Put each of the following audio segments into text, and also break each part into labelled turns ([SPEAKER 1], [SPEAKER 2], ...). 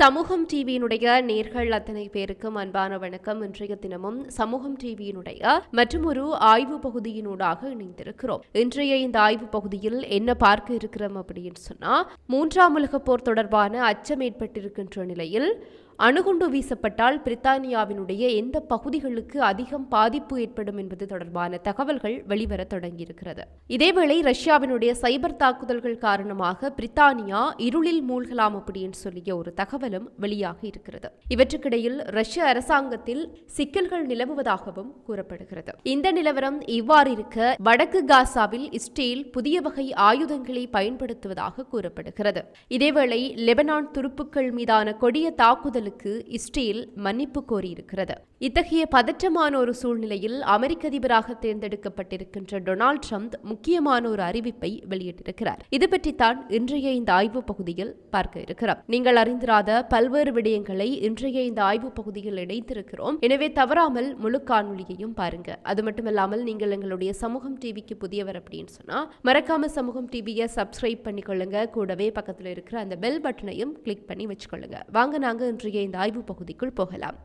[SPEAKER 1] சமூகம் டிவியினுடைய நேர்கள் அத்தனை பேருக்கும் அன்பான வணக்கம். இன்றைய தினமும் சமூகம் டிவியினுடைய மற்றும் ஒரு ஆய்வு பகுதியினூடாக இணைந்திருக்கிறோம். இன்றைய இந்த ஆய்வு பகுதியில் என்ன பார்க்க இருக்கிறோம் அப்படின்னு சொன்னா மூன்றாம் உலகப் போர் தொடர்பான அச்சம் ஏற்பட்டிருக்கின்ற நிலையில் அணுகுண்டு வீசப்பட்டால் பிரித்தானியாவினுடைய எந்த பகுதிகளுக்கு அதிகம் பாதிப்பு ஏற்படும் என்பது தொடர்பான தகவல்கள் வெளிவர தொடங்கியிருக்கிறது. இதேவேளை ரஷ்யாவினுடைய சைபர் தாக்குதல்கள் காரணமாக பிரித்தானியா இருளில் மூழ்கலாம் அப்படின்னு சொல்லிய ஒரு தகவலும் வெளியாக இருக்கிறது. இவற்றுக்கிடையில் ரஷ்ய அரசாங்கத்தில் சிக்கல்கள் நிலவுவதாகவும் கூறப்படுகிறது. இந்த நிலவரம் இவ்வாறு இருக்க வடக்கு காசாவில் இஸ்ரேல் புதிய வகை ஆயுதங்களை பயன்படுத்துவதாக கூறப்படுகிறது. இதேவேளை லெபனான் துருப்புக்கள் மீதான கொடிய தாக்குதல் தாக்குதலுக்கு இஸ்ரேல் மன்னிப்பு கோரியிருக்கிறது. இத்தகைய பதற்றமான ஒரு சூழ்நிலையில் அமெரிக்க அதிபராக தேர்ந்தெடுக்கப்பட்டிருக்கின்ற டொனால்ட் ட்ரம்ப் முக்கியமான ஒரு அறிவிப்பை வெளியிட்டிருக்கிறார். இது பற்றித்தான் இன்றைய இந்த ஆய்வு பகுதியில் பார்க்க இருக்கிறோம். நீங்கள் அறிந்திராத பல்வேறு விடயங்களை இன்றைய இந்த ஆய்வு பகுதியில் இணைத்திருக்கிறோம். எனவே தவறாமல் முழு காணொலியையும் பாருங்க. அது மட்டுமல்லாமல் நீங்கள் எங்களுடைய சமூகம் டிவிக்கு புதியவர் அப்படின்னு சொன்னா மறக்காம சமூகம் டிவியை சப்ஸ்கிரைப் பண்ணிக்கொள்ளுங்க. கூடவே பக்கத்தில் இருக்கிற அந்த பெல் பட்டனையும் கிளிக் பண்ணி வச்சுக்கொள்ளுங்க. வாங்க நாங்க இன்றைய இந்த ஆய்வு பகுதிக்குள் போகலாம்.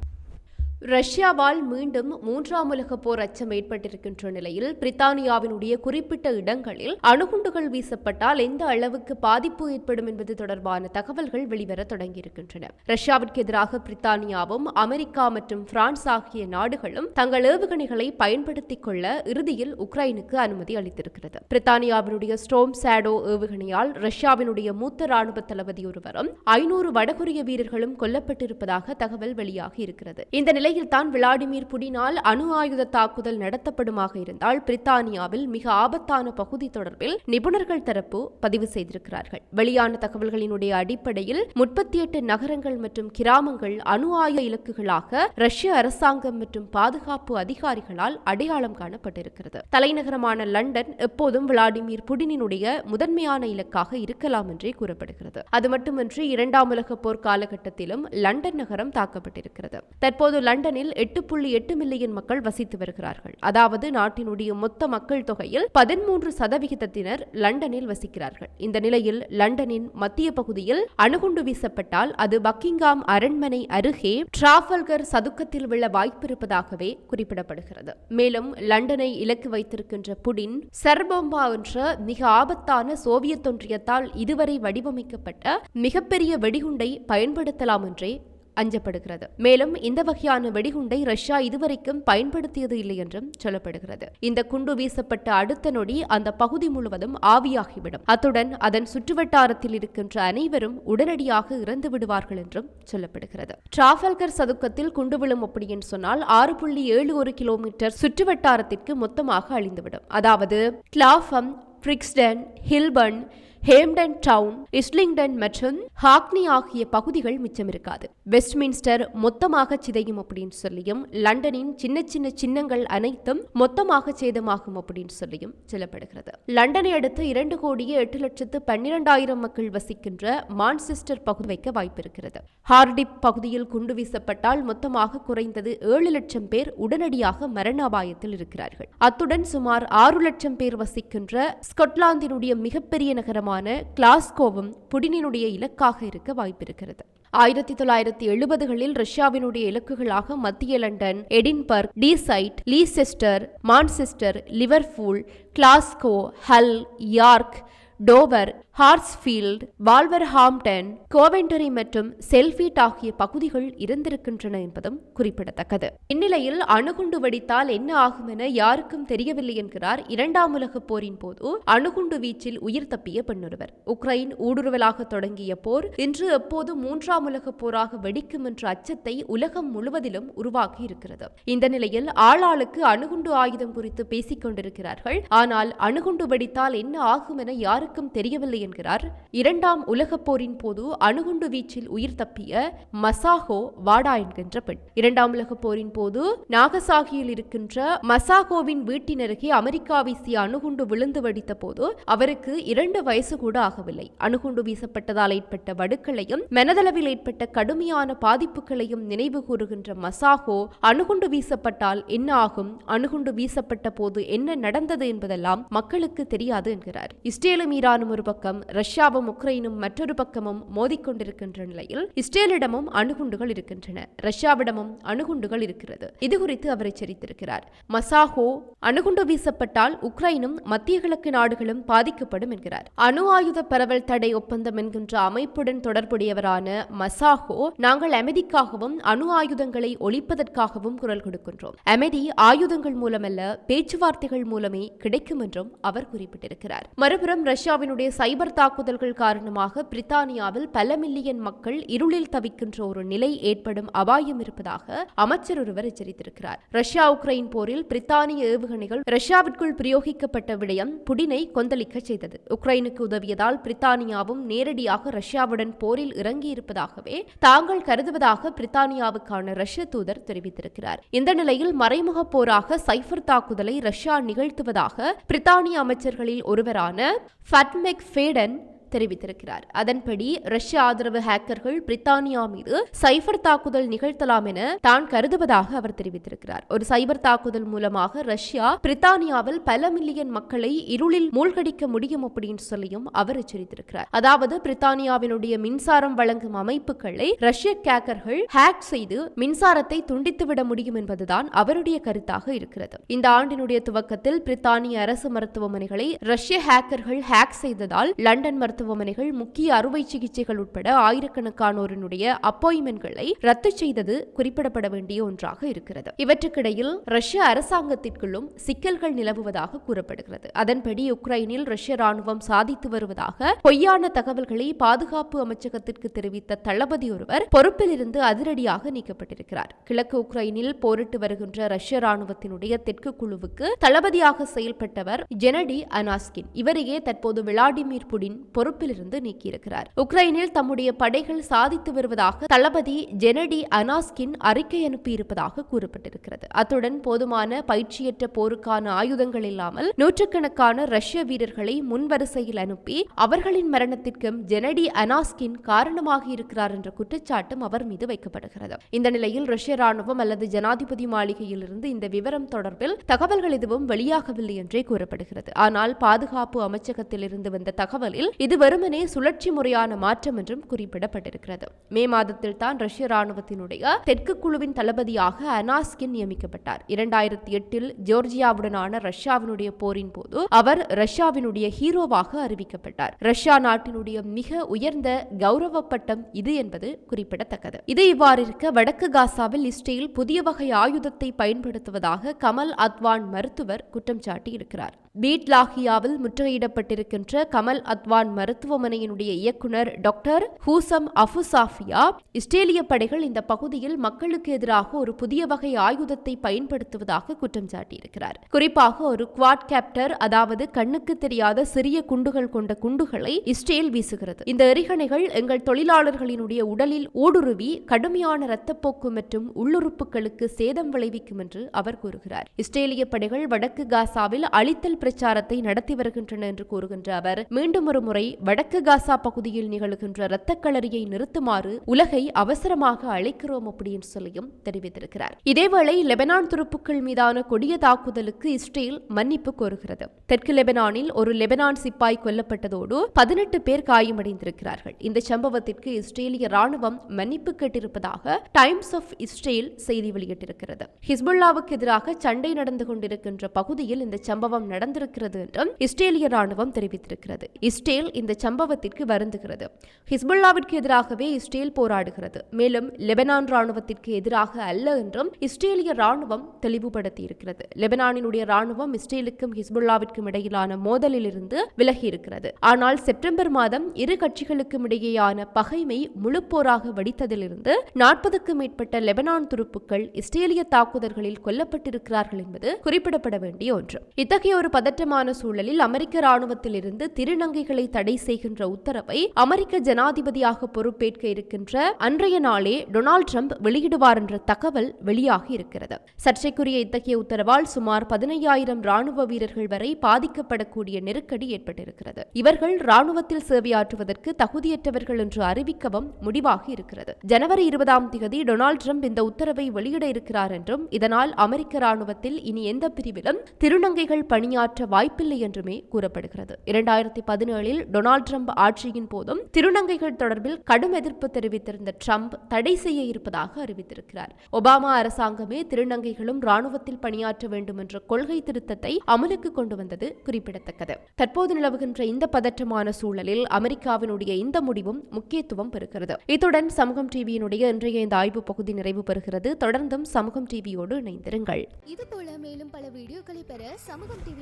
[SPEAKER 1] ரஷ்யாவால் மீண்டும் மூன்றாம் உலக போர் அச்சம் ஏற்பட்டிருக்கின்ற நிலையில் பிரித்தானியாவினுடைய குறிப்பிட்ட இடங்களில் அணுகுண்டுகள் வீசப்பட்டால் எந்த அளவுக்கு பாதிப்பு ஏற்படும் என்பது தொடர்பான தகவல்கள் வெளிவர தொடங்கியிருக்கின்றன. ரஷ்யாவிற்கு எதிராக பிரித்தானியாவும் அமெரிக்கா மற்றும் பிரான்ஸ் ஆகிய நாடுகளும் தங்கள் ஏவுகணைகளை பயன்படுத்திக் கொள்ள இறுதியில் உக்ரைனுக்கு அனுமதி அளித்திருக்கிறது. பிரித்தானியாவினுடைய ஸ்டோம் சாடோ ஏவுகணையால் ரஷ்யாவினுடைய மூத்த ராணுவ தளபதி ஒருவரும் ஐநூறு வடகொரிய வீரர்களும் கொல்லப்பட்டிருப்பதாக தகவல் வெளியாகி இருக்கிறது. இந்த நிலை இந்நிலையில்தான் விளாடிமிர் புடினால் அணு ஆயுத தாக்குதல் நடத்தப்படுமாக இருந்தால் பிரித்தானியாவில் மிக ஆபத்தான பகுதி தொடர்பில் நிபுணர்கள் தரப்பு பதிவு செய்திருக்கிறார்கள். வெளியான தகவல்களினுடைய அடிப்படையில் முப்பத்தி எட்டு நகரங்கள் மற்றும் கிராமங்கள் அணு ஆயுத இலக்குகளாக ரஷ்ய அரசாங்கம் மற்றும் பாதுகாப்பு அதிகாரிகளால் அடையாளம் காணப்பட்டிருக்கிறது. தலைநகரமான லண்டன் எப்போதும் விளாடிமிர் புடினினுடைய முதன்மையான இலக்காக இருக்கலாம் என்றே கூறப்படுகிறது. அது மட்டுமின்றி இரண்டாம் உலக போர் காலகட்டத்திலும் லண்டன் நகரம் தாக்கப்பட்டிருக்கிறது. தற்போது லண்டன் லண்டனில் எட்டு புள்ளி எட்டு மில்லியன் மக்கள் வசித்து வருகிறார்கள். அதாவது நாட்டினுடைய மொத்த மக்கள் தொகையில் பதிமூன்று சதவிகிதத்தினர் லண்டனில் வசிக்கிறார்கள். இந்த நிலையில் லண்டனின் மத்திய பகுதியில் அணுகுண்டு வீசப்பட்டால் அது பக்கிங்காம் அரண்மனை அருகே டிராஃபல்கர் சதுக்கத்தில் விழ வாய்ப்பிருப்பதாகவே குறிப்பிடப்படுகிறது. மேலும் லண்டனை இலக்கு வைத்திருக்கின்ற புடின் சர்போம்பா என்ற மிக ஆபத்தான சோவியத் ஒன்றியத்தால் இதுவரை வடிவமைக்கப்பட்ட மிகப்பெரிய வெடிகுண்டை பயன்படுத்தலாம் என்றே அஞ்சப்படுகிறது. மேலும் இந்த வகையான வெடிகுண்டை ரஷ்யா இதுவரைக்கும் பயன்படுத்தியது இல்லை என்றும் சொல்லப்படுகிறது. இந்த குண்டு வீசப்பட்ட அடுத்த நொடி அந்த பகுதி முழுவதும் ஆவியாகிவிடும். அத்துடன் அதன் சுற்றுவட்டாரத்தில் இருக்கின்ற அனைவரும் உடனடியாக இறந்து விடுவார்கள் என்றும் சொல்லப்படுகிறது. டிராஃபல்கர் சதுக்கத்தில் குண்டு விழும் அப்படின்னு சொன்னால் ஆறு புள்ளி ஏழு ஒரு கிலோமீட்டர் சுற்றுவட்டாரத்திற்கு மொத்தமாக அழிந்துவிடும். அதாவது Clapham Brixton Holborn Camden Town Islington மற்றும் ஹாக்னி ஆகிய பகுதிகள் மிச்சம் இருக்காது வெஸ்ட்மின்ஸ்டர் மொத்தமாக சிதையும் அப்படின்னு சொல்லியும் லண்டனின் சின்ன சின்ன சின்னங்கள் அனைத்தும் மொத்தமாக சேதமாகும் அப்படின்னு சொல்லியும் சொல்லப்படுகிறது. லண்டனை அடுத்து இரண்டு கோடியே எட்டு லட்சத்து பன்னிரண்டாயிரம் மக்கள் வசிக்கின்ற மான்செஸ்டர் பகுதி வைக்க வாய்ப்பு இருக்கிறது ஹார்டிப் பகுதியில் குண்டு வீசப்பட்டால் மொத்தமாக குறைந்தது ஏழு லட்சம் பேர் உடனடியாக மரண அபாயத்தில் இருக்கிறார்கள். அத்துடன் சுமார் ஆறு லட்சம் பேர் வசிக்கின்ற ஸ்கொட்லாந்தினுடைய மிகப்பெரிய நகரமான நகரமான கிளாஸ்கோவும் புடினினுடைய இலக்காக இருக்க வாய்ப்பிருக்கிறது. ஆயிரத்தி தொள்ளாயிரத்தி எழுபதுகளில் ரஷ்யாவினுடைய இலக்குகளாக மத்திய London Edinburgh Teesside Leicester Manchester Liverpool Glasgow Hull York Dover Horsfield Wolverhampton Coventry மற்றும் செல்ஃபீட் ஆகிய பகுதிகள் இருந்திருக்கின்றன என்பதும் குறிப்பிடத்தக்கது. இந்நிலையில் அணுகுண்டு வெடித்தால் என்ன ஆகும் என யாருக்கும் தெரியவில்லை என்கிறார் இரண்டாம் உலக போரின் போது அணுகுண்டு வீச்சில் உயிர் தப்பிய பெண்ணொருவர். உக்ரைன் ஊடுருவலாக தொடங்கிய போர் இன்று எப்போது மூன்றாம் உலக போராக வெடிக்கும் என்ற அச்சத்தை உலகம் முழுவதிலும் உருவாக்கி இருக்கிறது. இந்த நிலையில் ஆளாளுக்கு அணுகுண்டு ஆயுதம் குறித்து பேசிக் கொண்டிருக்கிறார்கள். ஆனால் அணுகுண்டு வெடித்தால் என்ன ஆகும் என யாருக்கும் தெரியவில்லை என்கிறார். இரண்டாம் உலகப் போரின் போது அணுகுண்டு வீச்சில் உயிர் தப்பிய மசாகோ வாடா என்கின்ற பெண். இரண்டாம் உலகப் போரின் போது நாகசாகியில் இருக்கின்ற மசாகோவின் வீட்டினருகே அமெரிக்கா வீசிய அணுகுண்டு விழுந்து வெடித்த போது அவருக்கு இரண்டு வயசு கூட ஆகவில்லை. அணுகுண்டு வீசப்பட்டதால் ஏற்பட்ட வடுக்களையும் மனதளவில் ஏற்பட்ட கடுமையான பாதிப்புகளையும் நினைவு கூறுகின்ற மசாகோ அணுகுண்டு வீசப்பட்டால் என்ன ஆகும்? அணுகுண்டு வீசப்பட்ட போது என்ன நடந்தது என்பதெல்லாம் மக்களுக்கு தெரியாது என்கிறார். இஸ்ரேலும் ஈரானும் ஒரு பக்கம் பக்கம் ரஷ்யாவும் உக்ரைனும் மற்றொரு பக்கமும் மோதிக்கொண்டிருக்கின்ற நிலையில் இஸ்ரேலிடமும் அணுகுண்டுகள் இருக்கின்றன. ரஷ்யாவிடமும் அணுகுண்டுகள் இருக்கிறது. இது குறித்து அவர் எச்சரித்திருக்கிறார். மசாஹோ அணுகுண்டு வீசப்பட்டால் உக்ரைனும் மத்திய கிழக்கு நாடுகளும் பாதிக்கப்படும் என்கிறார். அணு ஆயுத பரவல் தடை ஒப்பந்தம் என்கின்ற அமைப்புடன் தொடர்புடையவரான மசாஹோ நாங்கள் அமைதிக்காகவும் அணு ஆயுதங்களை ஒழிப்பதற்காகவும் குரல் கொடுக்கின்றோம். அமைதி ஆயுதங்கள் மூலமல்ல பேச்சுவார்த்தைகள் மூலமே கிடைக்கும் என்றும் அவர் குறிப்பிட்டிருக்கிறார். மறுபுறம் ரஷ்யாவினுடைய சைபர் தாக்குதல்கள் காரணமாக பிரித்தானியாவில் பல மில்லியன் மக்கள் இருளில் தவிக்கின்ற ஒரு நிலை ஏற்படும் அபாயம் இருப்பதாக அமைச்சர் ஒருவர் எச்சரித்திருக்கிறார். ரஷ்யா உக்ரைன் போரில் பிரித்தானிய ஏவுகணைகள் ரஷ்யாவிற்குள் பிரயோகிக்கப்பட்ட விடயம் புடினை கொந்தளிக்க செய்தது. உக்ரைனுக்கு உதவியதால் பிரித்தானியாவும் நேரடியாக ரஷ்யாவுடன் போரில் இறங்கியிருப்பதாகவே தாங்கள் கருதுவதாக பிரித்தானியாவுக்கான ரஷ்ய தூதர் தெரிவித்திருக்கிறார். இந்த நிலையில் மறைமுக போராக சைபர் தாக்குதலை ரஷ்யா நிகழ்த்துவதாக பிரித்தானிய அமைச்சர்களில் ஒருவரான ஃபட்மெக் quy định. தெரிவித்திருக்கிறார். அதன்படி ரஷ்ய ஆதரவு ஹேக்கர்கள் பிரித்தானியா மீது சைபர் தாக்குதல் நிகழ்த்தலாம் என தான் கருதுவதாக அவர் தெரிவித்திருக்கிறார். ஒரு சைபர் தாக்குதல் மூலமாக ரஷ்யா பிரித்தானியாவில் பல மில்லியன் மக்களை இருளில் மூழ்கடிக்க முடியும் அப்படின்னு சொல்லியும் அவர் எச்சரித்திருக்கிறார். அதாவது பிரித்தானியாவினுடைய மின்சாரம் வழங்கும் அமைப்புகளை ரஷ்ய ஹேக்கர்கள் ஹேக் செய்து மின்சாரத்தை துண்டித்துவிட முடியும் என்பதுதான் அவருடைய கருத்தாக இருக்கிறது. இந்த ஆண்டினுடைய துவக்கத்தில் பிரித்தானிய அரசு மருத்துவமனைகளை ரஷ்ய ஹேக்கர்கள் ஹேக் செய்ததால் லண்டன் மருத்துவ மருத்துவமனைகள் முக்கிய அறுவை சிகிச்சைகள் உட்பட ஆயிரக்கணக்கானோரினுடைய அப்பாயின்மெண்ட்களை ரத்து செய்தது குறிப்பிடப்பட வேண்டிய ஒன்றாக இருக்கிறது. இவற்றுக்கிடையில் ரஷ்ய அரசாங்கத்திற்குள்ளும் சிக்கல்கள் நிலவுவதாக கூறப்படுகிறது. அதன்படி உக்ரைனில் ரஷ்ய ராணுவம் சாதித்து வருவதாக பொய்யான தகவல்களை பாதுகாப்பு அமைச்சகத்திற்கு தெரிவித்த தளபதி ஒருவர் பொறுப்பிலிருந்து அதிரடியாக நீக்கப்பட்டிருக்கிறார். கிழக்கு உக்ரைனில் போரிட்டு வருகின்ற ரஷ்ய ராணுவத்தினுடைய தெற்கு குழுவுக்கு தளபதியாக செயல்பட்டவர் ஜெனடி அனாஸ்கின். இவரையே தற்போது விளாடிமிர் புடின் பொறுப்பிலிருந்து நீக்கியிருக்கிறார். உக்ரைனில் தம்முடைய படைகள் சாதித்து வருவதாக தளபதி ஜெனடி அனாஸ்கின் அறிக்கை அனுப்பியிருப்பதாக கூறப்பட்டிருக்கிறது. அத்துடன் போதுமான பயிற்சியற்ற போருக்கான ஆயுதங்கள் இல்லாமல் நூற்றுக்கணக்கான ரஷ்ய வீரர்களை முன்வரிசையில் அனுப்பி அவர்களின் மரணத்திற்கும் ஜெனடி அனாஸ்கின் காரணமாக இருக்கிறார் என்ற குற்றச்சாட்டும் அவர் மீது வைக்கப்படுகிறது. இந்த நிலையில் ரஷ்ய ராணுவம் அல்லது ஜனாதிபதி மாளிகையிலிருந்து இந்த விவரம் தொடர்பில் தகவல்கள் எதுவும் வெளியாகவில்லை என்றே கூறப்படுகிறது. ஆனால் பாதுகாப்பு அமைச்சகத்தில் இருந்து வந்த தகவலில் இது வெறுமனே சுழற்சி முறையான மாற்றம் என்றும் குறிப்பிடப்பட்டிருக்கிறது. மே மாதத்தில் தான் ரஷ்ய ராணுவத்தினுடைய தெற்கு குழுவின் தளபதியாக அனாஸ்கின் நியமிக்கப்பட்டார். இரண்டாயிரத்தி எட்டில் ஜோர்ஜியாவுடனான ரஷ்யாவினுடைய போரின் போது அவர் ரஷ்யாவினுடைய ஹீரோவாக அறிவிக்கப்பட்டார். ரஷ்யா நாட்டினுடைய மிக உயர்ந்த கௌரவ பட்டம் இது என்பது குறிப்பிடத்தக்கது. இது இவ்வாறு இருக்க வடக்கு காசாவில் இஸ்ரேல் புதிய வகை ஆயுதத்தை பயன்படுத்துவதாக கமல் அத்வான் மருத்துவர் குற்றம் சாட்டியிருக்கிறார். பீட்லாகியாவில் முற்றுகையிடப்பட்டிருக்கின்ற கமல் அத்வான் மருத்துவமனையினுடைய இயக்குனர் டாக்டர் ஹூசம் அஃபுசாஃபியா இஸ்ரேலிய படைகள் இந்த பகுதியில் மக்களுக்கு எதிராக ஒரு புதிய வகை ஆயுதத்தை பயன்படுத்துவதாக குற்றம் சாட்டியிருக்கிறார். குறிப்பாக ஒரு குவாட் கேப்டர் அதாவது கண்ணுக்கு தெரியாத சிறிய குண்டுகள் கொண்ட குண்டுகளை இஸ்ரேல் வீசுகிறது. இந்த எரிகணைகள் எங்கள் தொழிலாளர்களினுடைய உடலில் ஊடுருவி கடுமையான இரத்தப்போக்கு மற்றும் உள்ளுறுப்புகளுக்கு சேதம் விளைவிக்கும் என்று அவர் கூறுகிறார். இஸ்ரேலிய படைகள் வடக்கு காசாவில் அழித்தல் பிரச்சாரத்தை நடத்தி வருகின்றன என்று கூறுகின்ற அவர் மீண்டும் ஒரு முறை வடக்கு காசா பகுதியில் நிகழ்கின்ற இரத்தக்களரியை நிறுத்துமாறு உலகை அவசரமாக அழைக்கிறோம் அப்படின்னு சொல்லியும் தெரிவித்திருக்கிறார். இதேவேளை லெபனான் துருப்புக்கள் மீதான கொடிய தாக்குதலுக்கு இஸ்ரேல் மன்னிப்பு கோருகிறது. தெற்கு லெபனானில் ஒரு லெபனான் சிப்பாய் கொல்லப்பட்டதோடு பதினெட்டு பேர் காயமடைந்திருக்கிறார்கள். இந்த சம்பவத்திற்கு இஸ்ரேலிய ராணுவம் மன்னிப்பு கேட்டிருப்பதாக டைம்ஸ் ஆஃப் இஸ்ரேல் செய்தி வெளியிட்டிருக்கிறது. ஹிஸ்புல்லாவுக்கு எதிராக சண்டை நடந்து கொண்டிருக்கின்ற பகுதியில் இந்த சம்பவம் நடந்த நடந்திருக்கிறது என்றும் இஸ்ரேலிய ராணுவம் தெரிவித்திருக்கிறது. இஸ்ரேல் இந்த சம்பவத்திற்கு வருந்துகிறது. ஹிஸ்புல்லாவிற்கு எதிராகவே இஸ்ரேல் போராடுகிறது. மேலும் லெபனான் ராணுவத்திற்கு எதிராக அல்ல என்றும் இஸ்ரேலிய ராணுவம் தெளிவுபடுத்தியிருக்கிறது. லெபனானினுடைய ராணுவம் இஸ்ரேலுக்கும் ஹிஸ்புல்லாவிற்கும் இடையிலான மோதலிலிருந்து விலகி இருக்கிறது ஆனால் செப்டம்பர் மாதம் இரு கட்சிகளுக்கும் இடையேயான பகைமை முழு போராக வடித்ததிலிருந்து நாற்பதுக்கும் மேற்பட்ட லெபனான் துருப்புக்கள் இஸ்ரேலிய தாக்குதல்களில் கொல்லப்பட்டிருக்கிறார்கள் என்பது குறிப்பிடப்பட வேண்டிய ஒன்று. இத்தகைய ஒரு பதற்றமான சூழலில் அமெரிக்க ராணுவத்திலிருந்து திருநங்கைகளை தடை செய்கின்ற உத்தரவை அமெரிக்க ஜனாதிபதியாக பொறுப்பேற்க இருக்கின்ற அன்றைய நாளே டொனால்ட் ட்ரம்ப் வெளியிடுவார் என்ற தகவல் வெளியாகி இருக்கிறது. சர்ச்சைக்குரிய இத்தகைய உத்தரவால் சுமார் பதினையாயிரம் ராணுவ வீரர்கள் வரை பாதிக்கப்படக்கூடிய நெருக்கடி ஏற்பட்டிருக்கிறது. இவர்கள் ராணுவத்தில் சேவையாற்றுவதற்கு தகுதியற்றவர்கள் என்று அறிவிக்கவும் முடிவாகி இருக்கிறது. ஜனவரி இருபதாம் தேதி டொனால்ட் ட்ரம்ப் இந்த உத்தரவை வெளியிட இருக்கிறார் என்றும் இதனால் அமெரிக்க ராணுவத்தில் இனி எந்த பிரிவிலும் திருநங்கைகள் பணியாற்ற மாற்ற வாய்ப்பில்லை என்றுமே கூறப்படுகிறது. இரண்டாயிரத்தி பதினேழில் டொனால்ட் ட்ரம்ப் ஆட்சியின் போதும் திருநங்கைகள் தொடர்பில் கடும் எதிர்ப்பு தெரிவித்திருந்த ட்ரம்ப் தடை செய்ய இருப்பதாக அறிவித்திருக்கிறார். ஒபாமா அரசாங்கமே திருநங்கைகளும் ராணுவத்தில் பணியாற்ற வேண்டும் என்ற கொள்கை திருத்தத்தை அமலுக்கு கொண்டு வந்தது குறிப்பிடத்தக்கது. தற்போது நிலவுகின்ற இந்த பதற்றமான சூழலில் அமெரிக்காவினுடைய இந்த முடிவும் முக்கியத்துவம் பெறுகிறது. இத்துடன் சமூகம் டிவியினுடைய இன்றைய இந்த ஆய்வு பகுதி நிறைவு பெறுகிறது. தொடர்ந்தும் சமூகம் டிவியோடு இணைந்திருங்கள்.
[SPEAKER 2] இது போல மேலும் பல வீடியோக்களை பெற சமூகம் டிவி